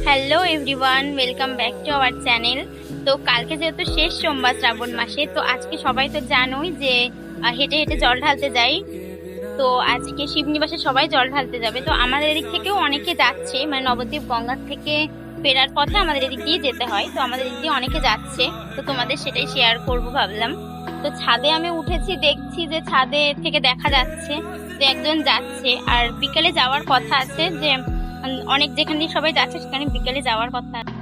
Hello everyone welcome back to our channel তো কালকে যেহেতু শেষ সোমবার শ্রাবণ মাসে, তো আজকে সবাই তো জানোই যে হেঁটে হেঁটে জল ঢালতে যাই। তো আজকে শিবনিবাসে সবাই জল ঢালতে যাবে। তো আমাদের এদিক থেকেও অনেকে যাচ্ছে মানে নবদ্বীপ গঙ্গার থেকে ফেরার পথে আমাদের এদিক দিয়ে যেতে হয়। তো আমাদের এদিক দিয়ে অনেকে যাচ্ছে, তো তোমাদের সেটাই শেয়ার করব ভাবলাম। তো ছাদে আমি উঠেছি, দেখছি যে ছাদে থেকে দেখা যাচ্ছে যে একজন যাচ্ছে। আর বিকেলে যাওয়ার কথা আছে যে অনেক যেখানে দিয়ে সবাই যাচ্ছে সেখানে বিকেলে যাওয়ার কথা আছে।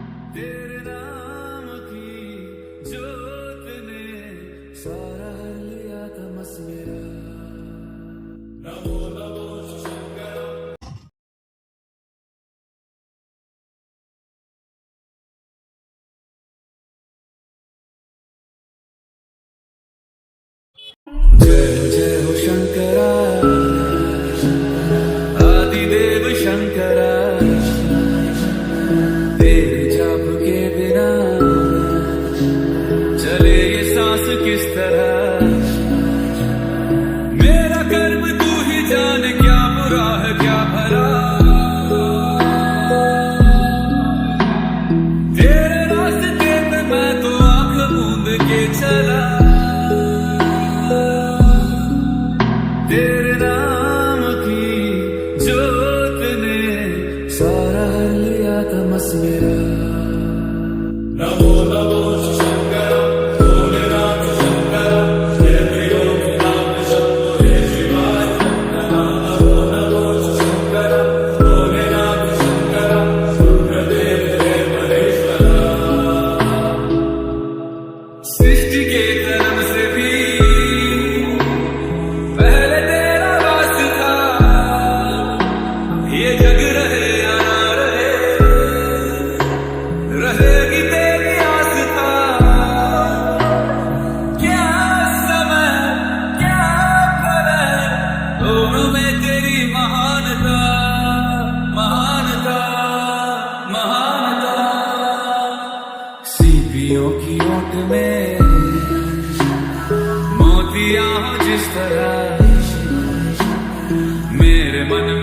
जय जय हो शंकरा किस तरह? मेरा कर्म तू ही जान, क्या बुरा है, क्या भला? तेरे रास्ते पे मैं तो आँख मूंद के चला। तेरे नाम की जोत ने सारा लिया तमस मेरा की ओट में। मोतिया जिस तरह मेरे मन में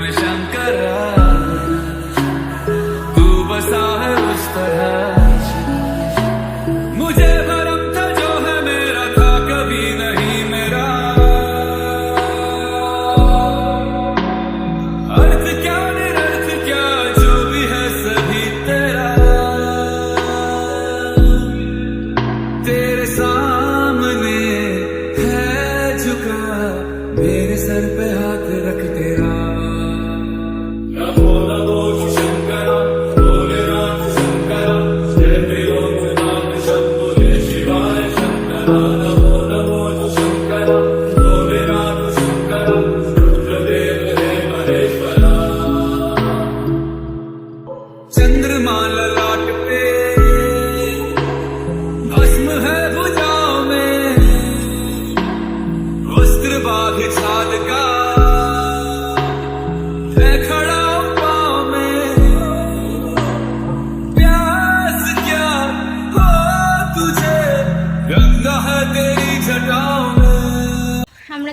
Bye.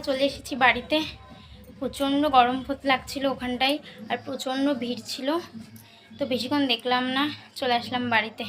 চলে এসেছি বাড়িতে। প্রচণ্ড গরম ফোত লাগছিল ওখানটায় আর প্রচণ্ড ভিড় ছিল। তো বেশিক্ষণ দেখলাম না, চলে আসলাম বাড়িতে।